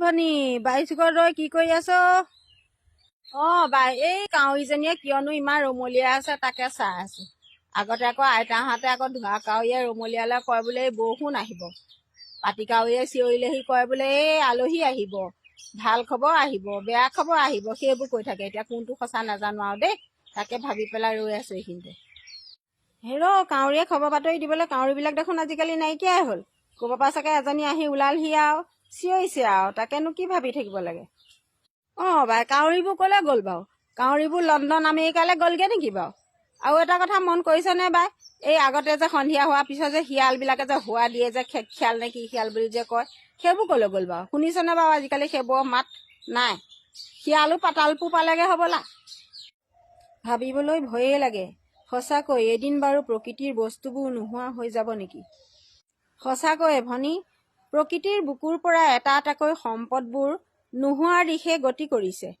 ভনী বাইচুকৰ ৰৈ কি কৰি আছ? অ বাই এই কাউৰীজনীয়ে কিয়নো ইমান ৰমলিয়াই আছে তাকে চাই আছো। আগতে আকৌ আইতাহঁতে আকৌ ধোৱা কাউৰীয়ে ৰমলিয়ালে কয় বোলে এই বৰষুণ আহিব। পাতি কাউৰীয়ে চিঞৰিলেহি কয় বোলে এই আলহী আহিব ভাল খবৰ আহিব বেয়া খবৰ আহিব সেইবোৰ কৈ থাকে। এতিয়া কোনটো সঁচা নাজানো আৰু দেই তাকে ভাবি পেলাই ৰৈ আছো এইখিনিতে। হেৰ কাউৰীয়ে খবৰ বাতৰি দিবলৈ কাউৰীবিলাক দেখোন আজিকালি নাইকিয়াই হ'ল। পৰা চাগে এজনী আহি ওলালহি আৰু। চিঞৰিছে আৰু তাকেনো কি ভাবি থাকিব লাগে? অঁ বাই কাউৰীবোৰ ক'লৈ গ'ল বাৰু? কাউৰীবোৰ লণ্ডন আমেৰিকালৈ গ'লগৈ নেকি বাৰু? আৰু এটা কথা মন কৰিছেনে বাই? এই আগতে যে সন্ধিয়া হোৱাৰ পিছত যে শিয়ালবিলাকে যে হোৱা দিয়ে যে খে খিয়াল নে কি শিয়াল বুলি যে কয় সেইবোৰ ক'লৈ গ'ল বাৰু? শুনিছেনে বাৰু আজিকালি সেইবোৰৰ মাত? নাই। শিয়ালো পাতালপো পালেগৈ হ'বলা। ভাবিবলৈ ভয়েই লাগে। সঁচাকৈ এদিন বাৰু প্ৰকৃতিৰ বস্তুবোৰ নোহোৱা হৈ যাব নেকি? সঁচাকৈ ভনী প্ৰকৃতিৰ বুকুৰ পৰা এটা এটাকৈ সম্পদবোৰ নোহোৱাৰ দিশে গতি কৰিছে।